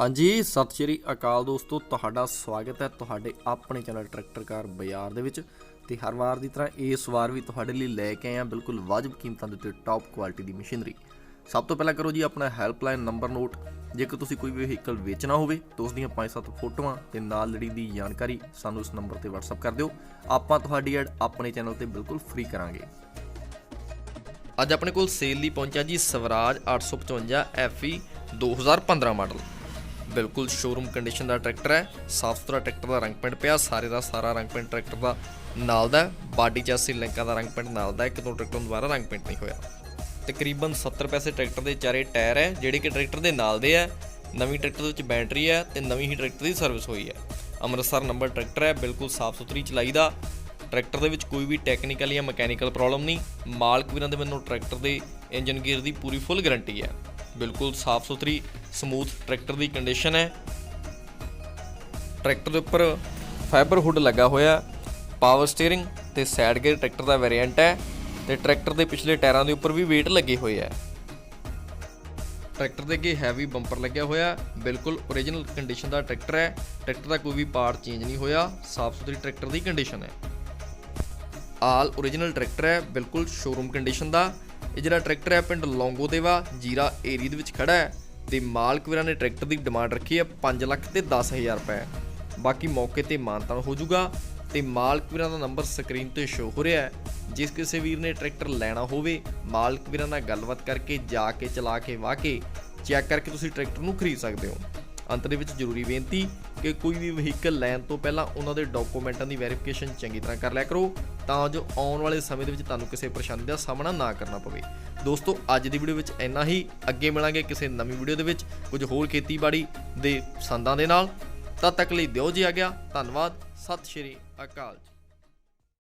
ਹਾਂਜੀ, ਸਤਿ ਸ਼੍ਰੀ ਅਕਾਲ ਦੋਸਤੋ, ਤੁਹਾਡਾ ਸਵਾਗਤ ਹੈ ਤੁਹਾਡੇ ਆਪਣੇ ਚੈਨਲ ਟਰੈਕਟਰ ਕਾਰ ਬਾਜ਼ਾਰ ਦੇ ਵਿੱਚ ਤੇ ਹਰ ਵਾਰ ਦੀ ਤਰ੍ਹਾਂ ਇਸ ਵਾਰ ਵੀ ਤੁਹਾਡੇ ਲਈ ਲੈ ਕੇ ਆਏ ਹਾਂ ਬਿਲਕੁਲ ਵਾਜਬ ਕੀਮਤਾਂ ਦੇ ਉੱਤੇ ਟੌਪ ਕੁਆਲਿਟੀ ਦੀ ਮਸ਼ੀਨਰੀ। ਸਭ ਤੋਂ ਪਹਿਲਾਂ ਕਰੋ ਜੀ ਆਪਣਾ ਹੈਲਪਲਾਈਨ ਨੰਬਰ ਨੋਟ ਜੇਕਰ ਤੁਸੀਂ ਕੋਈ ਵੀ ਵਹੀਕਲ ਵੇਚਣਾ ਹੋਵੇ ਤਾਂ ਉਸ ਦੀਆਂ 5-7 ਫੋਟੋਆਂ ਤੇ ਨਾਲ ਲੜੀ ਦੀ ਜਾਣਕਾਰੀ ਸਾਨੂੰ ਇਸ ਨੰਬਰ ਤੇ WhatsApp ਕਰ ਦਿਓ। ਆਪਾਂ ਤੁਹਾਡੀ ਐਡ ਆਪਣੇ ਚੈਨਲ ਤੇ ਬਿਲਕੁਲ ਫ੍ਰੀ ਕਰਾਂਗੇ। ਅੱਜ ਆਪਣੇ ਕੋਲ ਸੇਲ ਲਈ ਪਹੁੰਚਿਆ ਜੀ ਸਵਰਾਜ 855 FE 2015 ਮਾਡਲ ਬਿਲਕੁਲ ਸ਼ੋਰੂਮ ਕੰਡੀਸ਼ਨ ਦਾ ਟਰੈਕਟਰ ਹੈ ਸਾਫ਼ ਸੁਥਰਾ ਟਰੈਕਟਰ ਦਾ ਰੰਗ ਪੈਂਟ ਪਿਆ ਸਾਰੇ ਦਾ ਸਾਰਾ ਰੰਗ ਪੈਂਟ ਟਰੈਕਟਰ ਦਾ ਨਾਲ ਦਾ ਬਾਡੀ ਚੈਸੀ ਲਿੰਕਾਂ ਦਾ ਰੰਗ ਪੈਂਟ ਨਾਲ ਦਾ ਹੈ, ਇੱਕ ਦੋ ਟਰੈਕਟਰ ਨੂੰ ਦੁਬਾਰਾ ਰੰਗ ਪੈਂਟ ਨਹੀਂ ਹੋਇਆ। ਤਕਰੀਬਨ 70 ਪੈਸੇ ਟਰੈਕਟਰ ਦੇ ਚਾਰੇ ਟਾਇਰ ਹੈ ਜਿਹੜੇ ਕਿ ਟਰੈਕਟਰ ਦੇ ਨਾਲ ਦੇ ਹੈ ਨਵੀਂ ਟਰੈਕਟਰ ਦੇ ਵਿੱਚ ਬੈਟਰੀ ਹੈ ਤੇ ਨਵੀਂ ਹੀ ਟਰੈਕਟਰ ਦੀ ਸਰਵਿਸ ਹੋਈ ਹੈ। ਅੰਮ੍ਰਿਤਸਰ ਨੰਬਰ ਟਰੈਕਟਰ ਹੈ ਬਿਲਕੁਲ ਸਾਫ਼ ਸੁਥਰੀ ਚਲਾਈ ਦਾ ਟਰੈਕਟਰ ਦੇ ਵਿੱਚ ਕੋਈ ਵੀ ਟੈਕਨੀਕਲ ਜਾਂ ਮਕੈਨੀਕਲ ਪ੍ਰੋਬਲਮ ਨਹੀਂ ਮਾਲਕ ਵੀਰਾਂ ਦੇ ਮੈਨੂੰ ਟਰੈਕਟਰ ਦੇ ਇੰਜਨ ਗੇਅਰ ਦੀ ਪੂਰੀ ਫੁੱਲ ਗਾਰੰਟੀ ਹੈ। ਬਿਲਕੁਲ ਸਾਫ਼ ਸੁਥਰੀ, ਸਮੂਥ ਟਰੈਕਟਰ ਦੀ ਕੰਡੀਸ਼ਨ ਹੈ। ਟਰੈਕਟਰ ਦੇ ਉੱਪਰ ਫਾਈਬਰ ਹੁੱਡ ਲੱਗਾ ਹੋਇਆ ਪਾਵਰ ਸਟੀਅਰਿੰਗ ਤੇ ਸਾਈਡ ਗੇਅਰ ਟਰੈਕਟਰ ਦਾ ਵੇਰੀਐਂਟ ਹੈ ਤੇ ਟਰੈਕਟਰ ਦੇ ਪਿਛਲੇ ਟਾਇਰਾਂ ਦੇ ਉੱਪਰ ਵੀ weight ਲੱਗੇ ਹੋਏ ਹੈ। ਟਰੈਕਟਰ ਦੇ ਅੱਗੇ ਹੈਵੀ ਬੰਪਰ ਲੱਗਿਆ ਹੋਇਆ, ਬਿਲਕੁਲ origignal ਕੰਡੀਸ਼ਨ ਦਾ ਟਰੈਕਟਰ ਹੈ। ਟਰੈਕਟਰ ਦਾ ਕੋਈ ਵੀ ਪਾਰਟ ਚੇਂਜ ਨਹੀਂ ਹੋਇਆ, ਸਾਫ਼ ਸੁਥਰੀ ਟਰੈਕਟਰ ਦੀ ਕੰਡੀਸ਼ਨ ਹੈ। ਆਲ origignal ਟਰੈਕਟਰ ਹੈ, ਬਿਲਕੁਲ ਸ਼ੋਰੂਮ ਕੰਡੀਸ਼ਨ ਦਾ। ਇਹ ਜਿਹੜਾ ਟਰੈਕਟਰ ਹੈ, ਪਿੰਡ ਲੌਂਗੋ ਦੇਵਾ ਜੀਰਾ ਏਰੀਆ ਦੇ ਵਿੱਚ ਖੜਾ ਹੈ ਤੇ ਮਾਲਕ ਵੀਰਾਂ ਨੇ ਟਰੈਕਟਰ ਦੀ ਡਿਮਾਂਡ ਰੱਖੀ ਹੈ 5 ਲੱਖ ਤੇ 10000 ਰੁਪਏ। ਬਾਕੀ ਮੌਕੇ ਤੇ ਮਾਨਤਾਨ ਹੋ ਜਾਊਗਾ ਤੇ ਮਾਲਕ ਵੀਰਾਂ ਦਾ ਨੰਬਰ ਸਕਰੀਨ ਤੇ ਸ਼ੋ ਹੋ ਰਿਹਾ ਹੈ। ਜਿਸ ਕਿਸੇ ਵੀਰ ਨੇ ਟਰੈਕਟਰ ਲੈਣਾ ਹੋਵੇ, ਮਾਲਕ ਵੀਰਾਂ ਨਾਲ ਗੱਲਬਾਤ ਕਰਕੇ ਜਾ ਕੇ, ਚਲਾ ਕੇ, ਵਾਹ ਕੇ ਚੈੱਕ ਕਰਕੇ ਤੁਸੀਂ ਟਰੈਕਟਰ ਨੂੰ ਖਰੀਦ ਸਕਦੇ ਹੋ। ਅੰਤ ਦੇ ਵਿੱਚ ਜ਼ਰੂਰੀ ਬੇਨਤੀ ਕਿ ਕੋਈ ਵੀ ਵਹੀਕਲ ਲੈਣ ਤੋਂ ਪਹਿਲਾਂ ਉਹਨਾਂ ਦੇ ਡਾਕੂਮੈਂਟਾਂ ਦੀ ਵੈਰੀਫਿਕੇਸ਼ਨ ਚੰਗੀ ਤਰ੍ਹਾਂ ਕਰ ਲਿਆ ਕਰੋ, ਤਾਂ ਜੋ ਆਉਣ ਵਾਲੇ ਸਮੇਂ ਦੇ ਵਿੱਚ ਤੁਹਾਨੂੰ ਕਿਸੇ ਪਰੇਸ਼ਾਨੀ ਦਾ ਸਾਹਮਣਾ ਨਾ ਕਰਨਾ ਪਵੇ। ਦੋਸਤੋ, ਅੱਜ ਦੀ ਵੀਡੀਓ ਵਿੱਚ ਇੰਨਾ ਹੀ। ਅੱਗੇ ਮਿਲਾਂਗੇ ਕਿਸੇ ਨਵੀਂ ਵੀਡੀਓ ਦੇ ਵਿੱਚ ਕੁਝ ਹੋਰ ਖੇਤੀਬਾੜੀ ਦੇ ਸੰਦਾਂ ਦੇ ਨਾਲ। ਤਦ ਤੱਕ ਲਈ ਦਿਓ ਜੀ ਆ ਗਿਆ ਧੰਨਵਾਦ। ਸਤਿ ਸ਼੍ਰੀ ਅਕਾਲ ਜੀ।